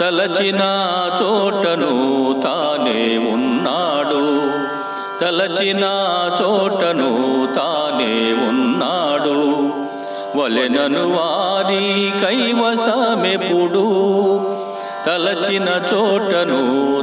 తలచిన చోటను తానే ఉన్నాడు. తలచిన చోటను తానే ఉన్నాడు. వలెనను వారి కైవసమెప్పుడు తలచిన చోటను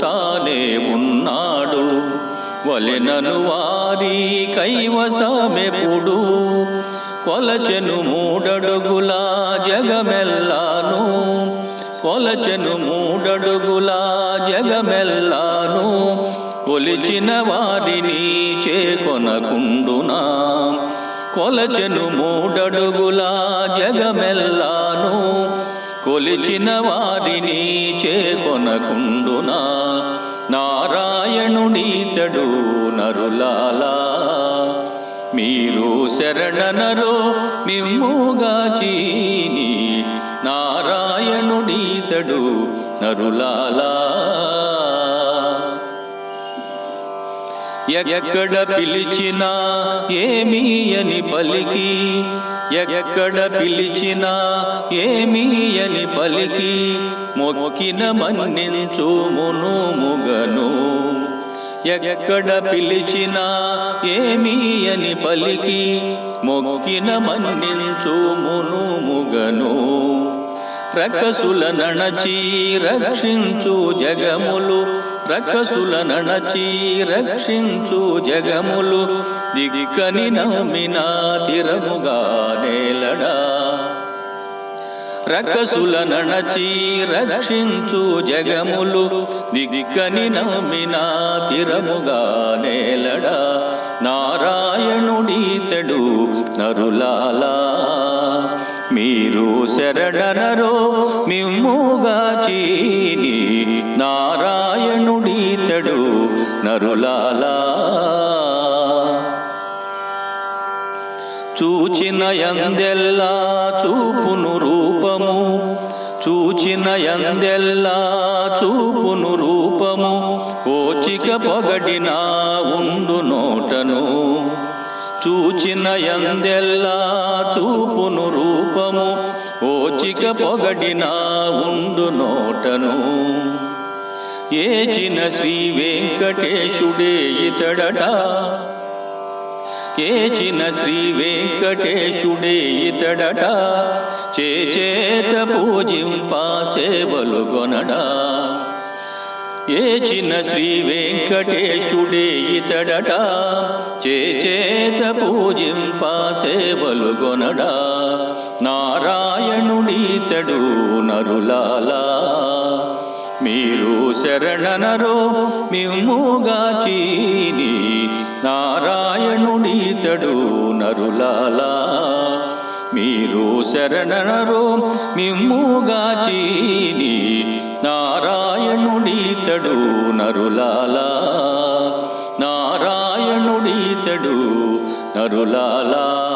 తానే ఉన్నాడు. వలెనను వారి కైవసమెప్పుడు కొలచెను మూడడుగులా జగమెల్లా కొలచెను మూడడుగులా జగమెల్లాను కొలిచిన వారిని చేకొనకుండునా. కొలచెను మూడడుగులా జగమెల్లాను కొలిచిన వారిని చేకొనకుండునా. నారాయణుడీతడు నరులాలా మీరు శరణనరో మిమ్ముగా చీ నారాయణుడీతడు నరులాలా. ఎక్కడ పిలిచినా ఏమీ అని పలికి ఎక్కడ పిలిచినా ఏమీ అని పలికి మొక్కిన మన్నించు మును ముగను. ఎక్కడ పిలిచినా ఏమీ అని పలికి మొక్కిన మన్నించు మును రకసుల నణచి రక్షించు జగములు. రకసుల నణచి రక్షించు జగములు. దిక్కని నమ్మిన తిరముగా నేలడా. రకసుల నణచి రక్షించు జగములు. దిక్కని నమ్మిన తిరముగా నేలడా. నారాయణుడీతడు నరులాలా. మీరు శరణనరో మిమ్ముగా చీని నారాయణుడీతడు నరులాలా. చూచిన ఎందెల్లా చూపును రూపము చూచిన ఎందెల్లా చూపును రూపము ఓచిక పొగడినా ఉండు నోటను. చూచిన ఎందెల్లా చూపును రూపము ఓచిక పొగడినా ఉండు నోటను. ఏచిన శ్రీ వెంకటేశుడే ఇతడట ఏచిన శ్రీ వెంకటేశుడే ఇతడట చేచేత పూజింపా సేవలు కొనడా ఏచిన శ్రీ వెంకటేశుడే ఇతడట చేచేత పూజింపా సేవలు గొనడా. నారాయణుడీతడు నరులాలా మీరు శరణనరో మిమ్ముగాచీని నారాయణుడీతడు నరులాలా. మీరు శరణనరో మిమ్ముగా చీని నారాయణుడీతడు నరులాలా. నారాయణుడీతడు నరులాలా.